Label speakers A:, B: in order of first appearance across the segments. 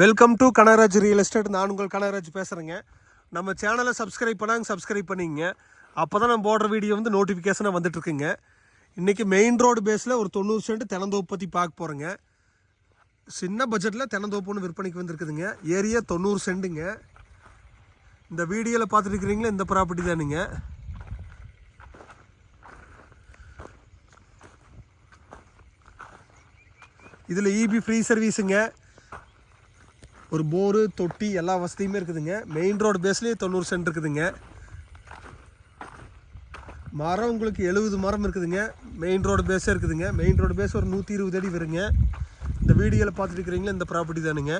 A: Welcome to Kanagaraj real estate நான் உங்கள் கனகராஜ் பேசுகிறேங்க நம்ம சேனலை சப்ஸ்கிரைப் பண்ணாங்க சப்ஸ்கிரைப் பண்ணிங்க. அப்போ தான் நம்ம போடுற வீடியோ வந்து நோட்டிஃபிகேஷனாக வந்துட்டுருக்குங்க. இன்றைக்கி மெயின் ரோடு பேஸில் ஒரு தொண்ணூறு சென்ட் தென்னந்தோப்பு பற்றி பார்க்க போகிறேங்க சின்ன பட்ஜெட்டில் தென்னந்தோப்பு விற்பனைக்கு வந்திருக்குதுங்க. ஏரியா தொண்ணூறு சென்ட்டுங்க இந்த வீடியோவில் பார்த்துருக்குறீங்களா? இந்த ப்ராப்பர்ட்டி தானுங்க. இதில் இபி ஃப்ரீ சர்வீஸுங்க ஒரு போரு தொட்டி எல்லா வசதியுமே இருக்குதுங்க. மெயின் ரோடு பேஸ்லேயே தொண்ணூறு சென்ட் இருக்குதுங்க. மரம் உங்களுக்கு எழுபது மரம் இருக்குதுங்க. மெயின் ரோடு பேஸே இருக்குதுங்க. மெயின் ரோடு பேஸ் ஒரு நூற்றி இருபது அடி வருங்க. இந்த வீடியோவில் பார்த்துட்டு இருக்கிறீங்களா இந்த ப்ராப்பர்ட்டி தானுங்க.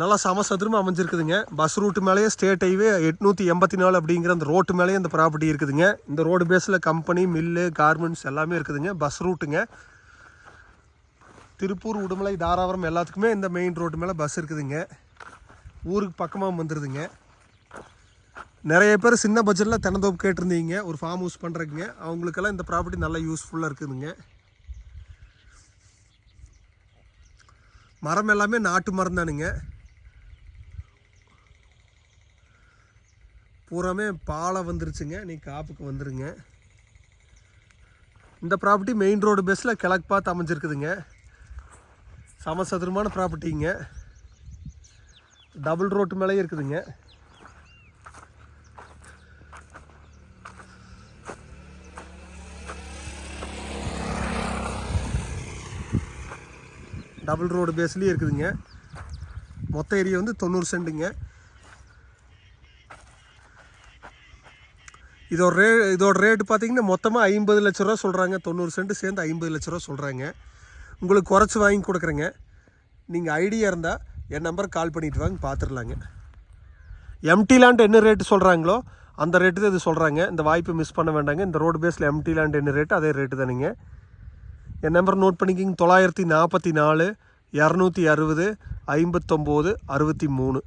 A: நல்லா சமசதுரமாக அமைஞ்சிருக்குதுங்க. பஸ் ரூட்டு மேலேயே ஸ்டேட் ஹைவே எட்நூற்றி எண்பத்தி நாலு அப்படிங்கிற அந்த ரோட்டு மேலேயே இந்த ப்ராப்பர்ட்டி இருக்குதுங்க. இந்த ரோடு பேஸில் கம்பெனி மில்லு கார்மெண்ட்ஸ் எல்லாமே இருக்குதுங்க. பஸ் ரூட்டுங்க திருப்பூர் உடுமலை தாராபுரம் எல்லாத்துக்குமே இந்த மெயின் ரோட்டு மேலே பஸ் இருக்குதுங்க. ஊருக்கு பக்கமாக வந்துடுதுங்க நிறைய பேர் சின்ன பட்ஜெட்டில் தென்னந்தோப்பு கேட்டிருந்தீங்க. ஒரு ஃபார்ம் ஹவுஸ் பண்ணுறதுங்க அவங்களுக்கெல்லாம் இந்த ப்ராப்பர்ட்டி நல்லா யூஸ்ஃபுல்லாக இருக்குதுங்க. மரம் எல்லாமே நாட்டு மரம் தானுங்க. பூராமே பாலை வந்துருச்சுங்க. நீ காப்புக்கு வந்துடுங்க இந்த ப்ராப்பர்ட்டி மெயின் ரோடு பேஸில் கிழக்கு பார்த்து அமைஞ்சிருக்குதுங்க. சமசதுரமான ப்ராப்பர்ட்டிங்க டபுள் ரோட்டு மேலேயே இருக்குதுங்க. டபுள் ரோடு பேஸ்லேயே இருக்குதுங்க. மொத்த ஏரியா வந்து தொண்ணூறு சென்ட்டுங்க இதோட ரே இதோட ரேட்டு பார்த்தீங்கன்னா மொத்தமாக ஐம்பது லட்ச ரூபா சொல்கிறாங்க தொண்ணூறு சென்ட்டு சேர்ந்து ஐம்பது லட்ச ரூபா சொல்கிறாங்க உங்களுக்கு குறைச்சி வாங்கி கொடுக்குறேங்க. நீங்கள் ஐடியா இருந்தால் என் நம்பருக்கு கால் பண்ணிட்டு வாங்க பார்த்துடலாங்க எம்டி லேண்ட் என்ன ரேட்டு சொல்கிறாங்களோ அந்த ரேட்டு தான் இது சொல்கிறாங்க இந்த வாய்ப்பை மிஸ் பண்ண வேண்டாங்க. இந்த ரோடு பேஸில் எம்டி லேண்ட் என்ன ரேட்டு அதே ரேட்டு தானுங்க. என் நம்பர் நோட் பண்ணிக்கிங்க தொள்ளாயிரத்தி நாற்பத்தி நாலு இரநூத்தி அறுபது ஐம்பத்தொம்போது அறுபத்தி மூணு.